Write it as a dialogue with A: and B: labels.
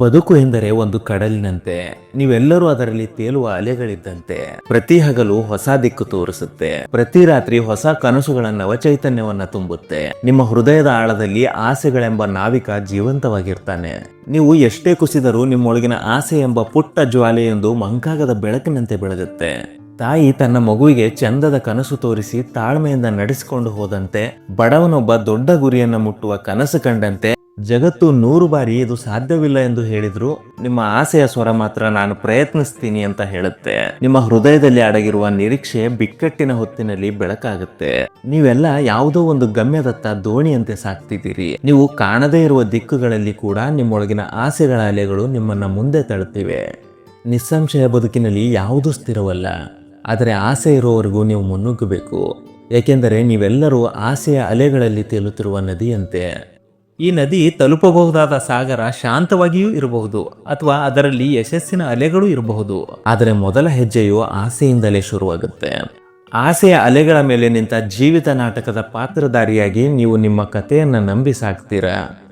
A: ಬದುಕು ಎಂದರೆ ಒಂದು ಕಡಲಿನಂತೆ, ನೀವೆಲ್ಲರೂ ಅದರಲ್ಲಿ ತೇಲುವ ಅಲೆಗಳಿದ್ದಂತೆ, ಪ್ರತಿ ಹಗಲು ಹೊಸ ದಿಕ್ಕು ತೋರಿಸುತ್ತೆ, ಪ್ರತಿ ರಾತ್ರಿ ಹೊಸ ಕನಸುಗಳ ನವಚೈತನ್ಯವನ್ನ ತುಂಬುತ್ತೆ. ನಿಮ್ಮ ಹೃದಯದ ಆಳದಲ್ಲಿ ಆಸೆಗಳೆಂಬ ನಾವಿಕ ಜೀವಂತವಾಗಿರ್ತಾನೆ. ನೀವು ಎಷ್ಟೇ ಕುಸಿದರೂ ನಿಮ್ಮೊಳಗಿನ ಆಸೆ ಎಂಬ ಪುಟ್ಟ ಜ್ವಾಲೆಯೊಂದು ಮಂಕಾಗದ ಬೆಳಕಿನಂತೆ ಬೆಳಗುತ್ತೆ ತಾಯಿ ತನ್ನ ಮಗುವಿಗೆ ಚಂದದ ಕನಸು ತೋರಿಸಿ ತಾಳ್ಮೆಯಿಂದ ನಡೆಸಿಕೊಂಡು ಹೋದಂತೆ, ಬಡವನೊಬ್ಬ ದೊಡ್ಡ ಗುರಿಯನ್ನು ಮುಟ್ಟುವ ಕನಸು ಕಂಡಂತೆ ಜಗತ್ತು ನೂರು ಬಾರಿ ಇದು ಸಾಧ್ಯವಿಲ್ಲ ಎಂದು ಹೇಳಿದ್ರು, ನಿಮ್ಮ ಆಸೆಯ ಸ್ವರ ಮಾತ್ರ ನಾನು ಪ್ರಯತ್ನಿಸ್ತೀನಿ ಅಂತ ಹೇಳುತ್ತೆ. ನಿಮ್ಮ ಹೃದಯದಲ್ಲಿ ಅಡಗಿರುವ ನಿರೀಕ್ಷೆ ಬಿಕ್ಕಟ್ಟಿನ ಹೊತ್ತಿನಲ್ಲಿ ಬೆಳಕಾಗುತ್ತೆ. ನೀವೆಲ್ಲ ಯಾವುದೋ ಒಂದು ಗಮ್ಯದತ್ತ ದೋಣಿಯಂತೆ ಸಾಕ್ತಿದ್ದೀರಿ. ನೀವು ಕಾಣದೇ ಇರುವ ದಿಕ್ಕುಗಳಲ್ಲಿ ಕೂಡ ನಿಮ್ಮೊಳಗಿನ ಆಸೆಗಳ ಅಲೆಗಳು ನಿಮ್ಮನ್ನ ಮುಂದೆ ತಳ್ಳುತ್ತಿವೆ ನಿಸ್ಸಂಶಯ ಬದುಕಿನಲ್ಲಿ ಯಾವುದೂ ಸ್ಥಿರವಲ್ಲ. ಆದರೆ ಆಸೆ ಇರುವವರೆಗೂ ನೀವು ಮುನ್ನುಗ್ಗಬೇಕು. ಏಕೆಂದರೆ ನೀವೆಲ್ಲರೂ ಆಸೆಯ ಅಲೆಗಳಲ್ಲಿ ತೇಲುತ್ತಿರುವ ನದಿಯಂತೆ. ಈ ನದಿ ತಲುಪಬಹುದಾದ ಸಾಗರ ಶಾಂತವಾಗಿಯೂ ಇರಬಹುದು ಅಥವಾ ಅದರಲ್ಲಿ ಯಶಸ್ಸಿನ ಅಲೆಗಳು ಇರಬಹುದು. ಆದರೆ ಮೊದಲ ಹೆಜ್ಜೆಯು ಆಸೆಯಿಂದಲೇ ಶುರುವಾಗುತ್ತೆ. ಆಸೆಯ ಅಲೆಗಳ ಮೇಲೆ ನಿಂತ ಜೀವಿತ ನಾಟಕದ ಪಾತ್ರಧಾರಿಯಾಗಿ ನೀವು ನಿಮ್ಮ ಕಥೆಯನ್ನು ನಂಬಿ ಸಾಕ್ತೀರಾ?